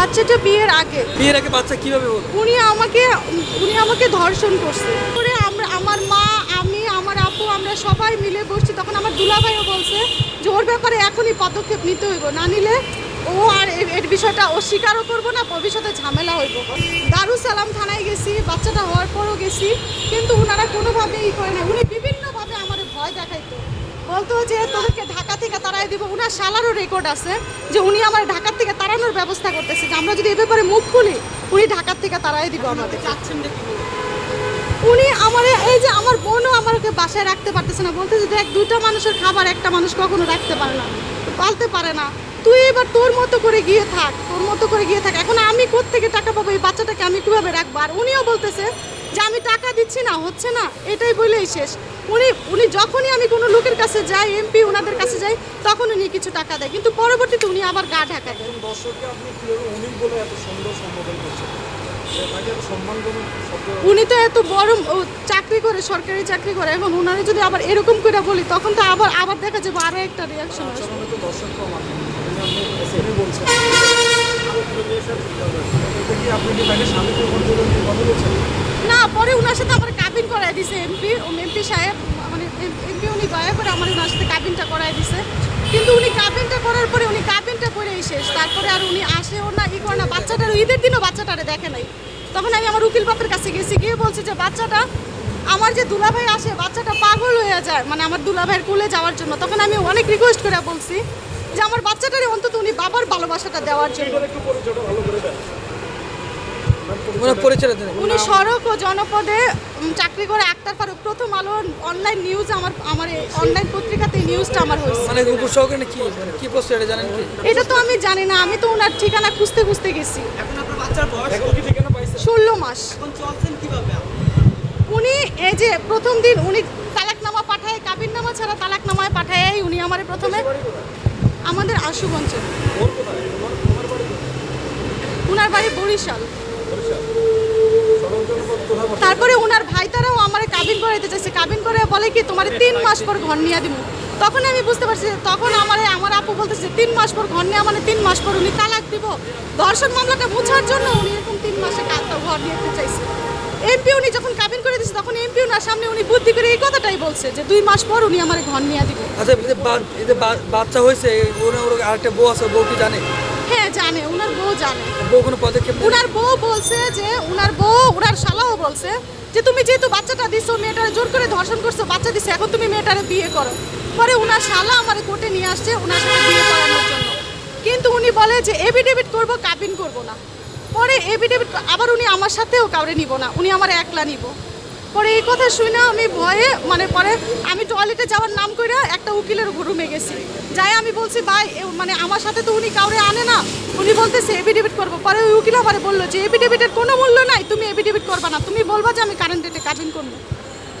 বাচ্চাটা বিয়ের আগে। বিয়ের আগে বাচ্চা কীভাবে হলো? উনি আমাকে উনি আমাকে ধর্ষণ করছে। করে আমরা আমার মা আমি আমার আপু আমরা সবাই মিলে বসছি। তখন আমার দুলাভাইও বলছে যে ওর ব্যাপারে এখনই পদক্ষেপ নিতে হইব। না নিলে ও আর এর বিষয়টা অস্বীকারও করব না ভবিষ্যতে ঝামেলা হইব। দারুসালাম থানায় গেছি বাচ্চাটা হওয়ার পরও গেছি। কিন্তু ওনারা কোনোভাবে ই করে না উনি বিভিন্নভাবে আমার ভয় দেখাইতো। বলতো যে তোদেরকে ঢাকা থেকে তাড়াই দিব। উনার শালারও রেকর্ড আছে যে উনি আমার ঢাকার থেকে ব্যবস্থা করতেছে যে আমরা যদি এ ব্যাপারে মুখ খুলি উনি ঢাকার থেকে তারাই দিব আমাদের উনি? আমার এই যে আমার বোনও আমাকে বাসায় রাখতে পারতেছে না বলতেছে দেখ দুইটা মানুষের খাবার একটা মানুষ কখনো রাখতে পারে না পালতে পারে না। তুই এবার তোর মতো করে গিয়ে থাক তোর মতো করে গিয়ে থাক। এখন আমি থেকে টাকা পাবো? এই বাচ্চাটাকে আমি কীভাবে রাখব? আর উনিও বলতেছে যে আমি টাকা দিচ্ছি না হচ্ছে না এটাই বলেই শেষ। উনি উনি যখনই আমি কোনো লোকের কাছে যাই এমপি ওনাদের কাছে যাই তখন উনি কিছু টাকা দেয়। কিন্তু পরবর্তীতে উনি আবার গা ঢাকা কীভাবে উনি তো এত বড় চাকরি করে সরকারি চাকরি করে এখন ওনারে যদি আবার এরকম করে বলি তখন তো আবার আবার দেখা যাবে আরও একটা রিয়াকশন আসবে। না, পরে ওনার সাথে আমার কাবিন করাই দিছে। এমপি ও এমপি সাহেব মানে এমপি উনি দয়া করে আমার ওনার সাথে কাবিনটা করাই দিছে। কিন্তু উনি কাবিনটা করার পরে উনি কাবিনটা করেই শেষ। তারপরে আর উনি আসে আসেও না, ই করে না। বাচ্চাটার, ঈদের দিনও বাচ্চাটারে দেখে নাই। তখন আমি আমার উকিল বাপের কাছে গেছি, গিয়ে বলছি যে, বাচ্চাটা, আমার যে দুলাভাই আসে, বাচ্চাটা পাগল হয়ে যায় মানে আমার দুলাভাইয়ের কুলে যাওয়ার জন্য। তখন আমি অনেক রিকোয়েস্ট করে বলছি যে, আমার বাচ্চাটারে অন্তত উনি বাবার ভালোবাসাটা দেওয়ার জন্য এটার একটু পরিচয়টা ভালো করে দেন ওনার পরিচয় দেন উনি সড়ক ও জনপদে চাকরি করে আক্তার ফারুক। প্রথম আলো অনলাইন নিউজ আমার আমার অনলাইন পত্রিকাতে নিউজটা আমার হয়েছে। মানে উপসহকারী কি মানে কি পোস্ট এটা জানেন কি? এটা তো আমি জানি না আমি তো ওনার ঠিকানা খুঁজতে খুঁজতে গেছি। এখন আপনার বাচ্চার বয়স কি ঠিকানা পাইছেন? ষোলো মাস। এখন চলছেন কীভাবে? উনি এই যে প্রথম দিন উনি তালাকনামা পাঠায় কাবিননামা ছাড়া তালাকনামায় পাঠায় উনি আমার প্রথমে আমাদের আশুগঞ্জে। উনার বাড়ি বরিশাল সরল জনপদ কোথায় বসে? তারপরে ওনার ভাই তারাও আমার কাবিন করাইতে চাইছে। কাবিন করে বলে কি তোমার তিন মাস পর ঘর নিয়ে দিব। তখন আমি বুঝতে পারছি তখন আমার আমার আপু বলতেছে তিন মাস পর ঘর নিয়ে মানে তিন মাস পর উনি তালাক দিব। ধর্ষণ মামলাটা মুছার জন্য উনি এরকম তিন মাসে ঘর নিতে চাইছে। এমপি উনি যখন কাবিন করে দিচ্ছে তখন এমপি ওনার সামনে উনি বুদ্ধি করে এই কথাটাই বলছে যে দুই মাস পর উনি আমার ঘর নিয়ে দিব। আচ্ছা বাচ্চা হয়েছে ওর আরেকটা বউ আছে বউ কি জানে? জানে ওনার বউ জানে। বউ কোনো পদক্ষেপ উনার বউ বলছে যে উনার বউ উনার শালাও বলছে যে তুমি যেহেতু বাচ্চাটা দিছো মেয়েটারে জোর করে ধর্ষণ করছ বাচ্চা দিছো এখন তুমি মেয়েটারে বিয়ে করো। পরে উনার শালা আমার কোর্টে নিয়ে আসছে উনার সাথে বিয়ে করানোর জন্য। কিন্তু উনি বলে যে এভিডেভিট করব কাবিন করব না। পরে এভিডেভিট আবার উনি আমার সাথেও কাউরে নিব না উনি আমার একলা নিব। পরে এই কথা শুনে আমি ভয়ে মানে পরে আমি টয়লেটে যাওয়ার নাম করে একটা উকিলের রুমে গেছি। যাই আমি বলছি, ভাই মানে আমার সাথে তো উনি কাউরে আনে না। উনি বলতেছে এভিডেভিট করব। পরে ওই উকিল আমার বলল যে এভিডেভিটের কোনো মূল্য নাই, তুমি এভিডেভিট করবা না। তুমি বলবা যে আমি কারেন্ট ডেটে কাবিন করব।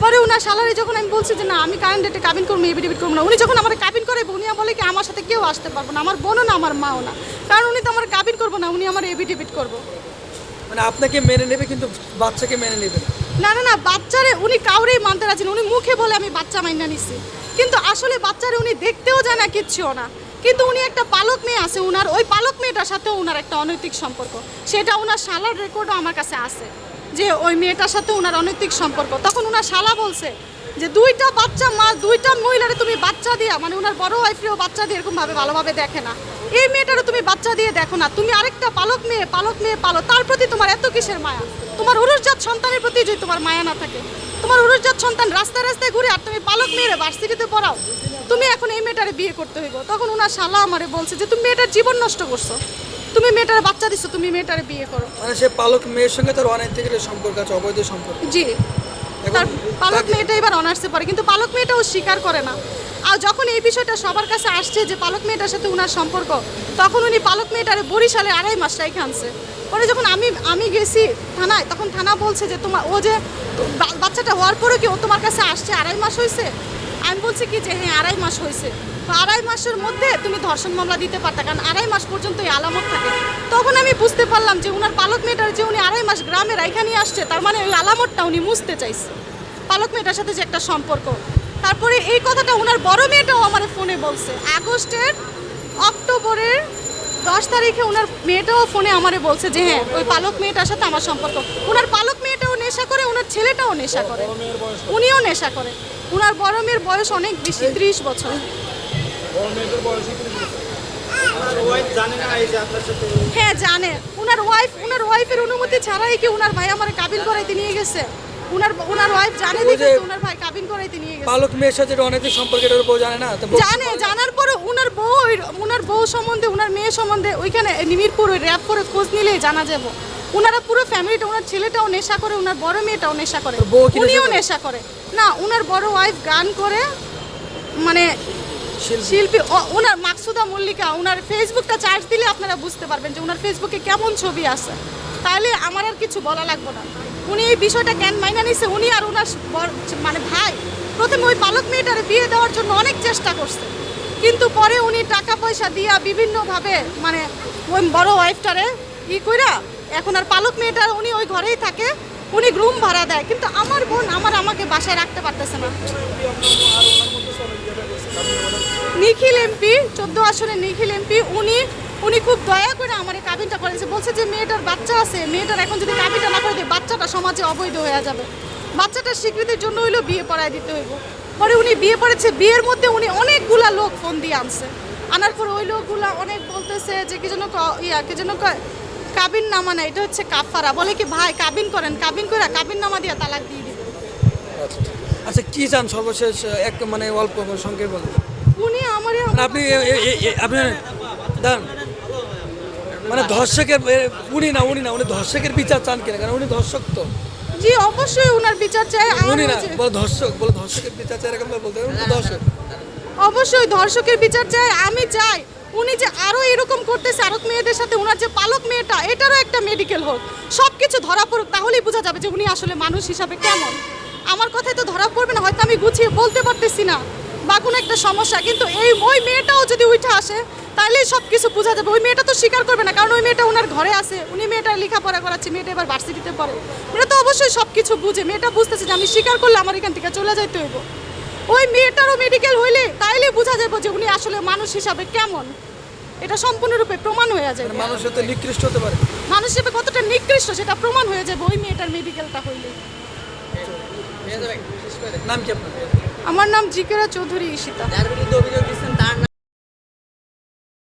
পরে ওনার স্যালারি যখন আমি বলছি যে, না, আমি কারেন্ট ডেটে কাবিন করব এভিডেভিট করব না। উনি যখন আমার কাবিন করে উনি বলে কি, আমার সাথে কেউ আসতে পারব না। আমার বোনও না, আমার মাও না। কারণ উনি তো আমার কাবিন করব না, উনি আমার এভিডেভিট করব। মানে আপনাকে মেনে নেবে কিন্তু বাচ্চাকে মেনে নেবে না। না না না, বাচ্চারে উনি কাউরেই মানতে রাজি উনি মুখে বলে আমি বাচ্চা মাইনা নিছি। কিন্তু আসলে বাচ্চারে উনি দেখতেও যায় না, কিচ্ছুও না। কিন্তু উনি একটা পালক মেয়ে আছে, উনার, ওই পালক মেয়েটার সাথেও উনার একটা অনৈতিক সম্পর্ক। সেটা উনার শালার রেকর্ডও আমার কাছে আছে, যে ওই মেয়েটার সাথে উনার অনৈতিক সম্পর্ক। তখন উনার শালা বলছে যে, দুইটা বাচ্চা মা, দুইটা মহিলারে তুমি বাচ্চা দিয়া মানে উনার বড় ওয়াইফরেও বাচ্চা দিয়ে এরকমভাবে, ভালোভাবে দেখে না। এই মেয়েটারও তুমি বাচ্চা দিয়ে দেখো না। তুমি আরেকটা পালক মেয়ে পালক মেয়ে পালো। তার প্রতি তোমার এত কিসের মায়া? তোমার উরুজাত সন্তানের প্রতি যদি তোমার মায়া না থাকে তোমার উরুজাত সন্তান রাস্তায় রাস্তায় ঘুরে আর তুমি পালক মেয়েরে ভার্সিটিতে পড়াও তুমি এখন এই মেয়েটারে বিয়ে করতে হইব। তখন ওনার শালা আমারে বলছে যে তুমি মেয়েটার জীবন নষ্ট করছ। তুমি মেয়েটার বাচ্চা দিছো তুমি মেয়েটারে বিয়ে করো। মানে সে পালক মেয়ের সঙ্গে তার অনেক থেকে সম্পর্ক আছে অবৈধ সম্পর্ক। জি। তার পালক মেয়েটা এবার অনার্সে পড়ে কিন্তু পালক মেয়েটাও স্বীকার করে না। আর যখন এই বিষয়টা সবার কাছে আসছে যে পালক মেয়েটার সাথে উনার সম্পর্ক, তখন উনি পালক মেয়েটারে বরিশালে আড়াই মাস রাইখে আনছে। পরে যখন আমি আমি গেছি থানায়, তখন থানা বলছে যে তোমার ও যে বাচ্চাটা হওয়ার পরে কি ও তোমার কাছে আসছে? আড়াই মাস হয়েছে আমি বলছি কি যে হ্যাঁ আড়াই মাস হয়েছে আড়াই মাসের মধ্যে তুমি ধর্ষণ মামলা দিতে পারতা, কারণ আড়াই মাস পর্যন্ত এই আলামত থাকে। তখন আমি বুঝতে পারলাম যে উনার পালক মেয়েটার যে উনি আড়াই মাস গ্রামে রাইখা নিয়ে আসছে, তার মানে ওই আলামতটা উনি মুছতে চাইছে। পালক মেয়েটার সাথে যে একটা সম্পর্ক। তারপরে এই কথাটা ওনার বড় মেয়েটাও আমার ফোনে বলছে। আগস্টের অক্টোবরের দশ তারিখে ওনার মেয়েটাও ফোনে আমারে বলছে যে হ্যাঁ ওই পালক মেয়েটার সাথে আমার সম্পর্ক। ওনার পালক মেয়েটাও নেশা করে, ওনার ছেলেটাও নেশা করে। উনিও নেশা করে। ওনার বড় মেয়ের বয়স অনেক বেশি, ত্রিশ বছর। হ্যাঁ জানে। ওনার ওয়াইফ ওনার ওয়াইফের অনুমতি ছাড়াই কি ওনার ভাই আমার কাবিল করাইতে নিয়ে গেছে? ওয়াইফ জানে দেখে যে- ভাই কাবিন করাইতে নিয়ে গেছে। পালক মেয়ের সাথে অনেকদিন সম্পর্ক এটার বউ জানে না জানে জানার পরে ওনার বউ ওনার বউ সম্বন্ধে ওনার মেয়ে সম্বন্ধে ওইখানে নিমিরপুর ওই র্যাপ করে খোঁজ জানা যাব। ওনারা পুরো ফ্যামিলিটা ওনার ছেলেটাও নেশা করে ওনার বড় মেয়েটাও নেশা করে। উনিও নেশা করে। না ওনার বড় ওয়াইফ গান করে মানে শিল্পী। ওনার মাকসুদা মল্লিকা ওনার ফেসবুকটা চার্জ দিলে আপনারা বুঝতে পারবেন যে ওনার ফেসবুকে কেমন ছবি আছে। তাহলে আমার আর কিছু বলা লাগবে না। উনি এই বিষয়টা কেন মাইনা নিছে, উনি আর ওনার মানে ভাই, প্রথমে ওই পালক মেয়েটারে বিয়ে দেওয়ার জন্য অনেক চেষ্টা করছে। কিন্তু পরে উনি টাকা পয়সা দিয়া বিভিন্নভাবে মানে ওই বড় ওয়াইফটারে ই কইরা এখন আর পালক মেয়েটার উনি ওই ঘরেই থাকে, উনি রুম ভাড়া দেয়। কিন্তু আমার বোন আমার আমাকে বাসায় রাখতে পারতেছে না। নিখিল এমপি, চোদ্দ আসনে নিখিল এমপি, উনি উনি খুব দয়া করে আমার এই কাবিনটা করেছে বলছে যে মেয়েটার বাচ্চা আছে মেয়েটার এখন যদি কাবিনটা না করে দেয় বাচ্চাটা সমাজে অবৈধ হয়ে যাবে। বাচ্চাটার স্বীকৃতির জন্য হইলেও বিয়ে পড়ায় দিতে হইব। পরে উনি বিয়ে পড়েছে বিয়ের মধ্যে উনি অনেকগুলা লোক ফোন দিয়ে আনছে। আনার পর ওই লোকগুলা অনেক বলতেছে যে কি যেন ইয়া কি যেন কয় কাবিন নামা না এটা হচ্ছে কাফারা। বলে কি ভাই কাবিন করেন কাবিন করে কাবিন নামা দিয়ে তালাক দিয়ে দিবে। আচ্ছা কি চান সর্বশেষ? এক মানে অল্প সংক্ষেপ বলতে উনি আমার মানে আপনি আপনি দাঁড়ান। মানে ধর্ষকের উনি না উনি না উনি ধর্ষকের বিচার চান কিনা? কারণ উনি ধর্ষক তো। জি অবশ্যই ওনার বিচার চাই। উনি না বলে ধর্ষক বলে ধর্ষকের বিচার চাই এরকম বলতে ধর্ষক। অবশ্যই ধর্ষকের বিচার চাই আমি চাই। উনি যে আরও এরকম করতেছে আরও মেয়েদের সাথে ওনার যে পালক মেয়েটা এটারও একটা মেডিকেল হোক। সব কিছু ধরা পড়ুক তাহলেই বোঝা যাবে যে উনি আসলে মানুষ হিসাবে কেমন। আমার কথাই তো ধরা পড়বে না হয়তো আমি গুছিয়ে বলতে পারতেছি না বা কোনো একটা সমস্যা। কিন্তু এই ওই মেয়েটাও যদি উঠে আসে তাহলে সব কিছু বোঝা যাবে। ওই মেয়েটা তো স্বীকার করবে না কারণ ওই মেয়েটা ওনার ঘরে আছে। উনি মেয়েটার লেখাপড়া করাচ্ছে মেয়েটা এবার ভার্সিটিতে পড়ে। মেয়েটা তো অবশ্যই সব কিছু বুঝে। মেয়েটা বুঝতেছে যে আমি স্বীকার করলে আমার এখান থেকে চলে যাইতে হইব। ওই মেয়েটারও মেডিকেল হইলে তাইলে বোঝা যাবে যে উনি আসলে মানুষ হিসাবে কেমন। এটা সম্পূর্ণরূপে প্রমাণ হয়ে যাবে। মানে মানুষ হতে নিকৃষ্ট হতে পারে। মানুষ হিসেবে কতটা নিকৃষ্ট সেটা প্রমাণ হয়ে যাবে ওই মেয়েটার মেডিকেলটা হইলে। নাম কি আপনার? আমার নাম জিকেরা চৌধুরী ঈশিতা। যার বিরুদ্ধে অভিযোগ দিচ্ছেন তার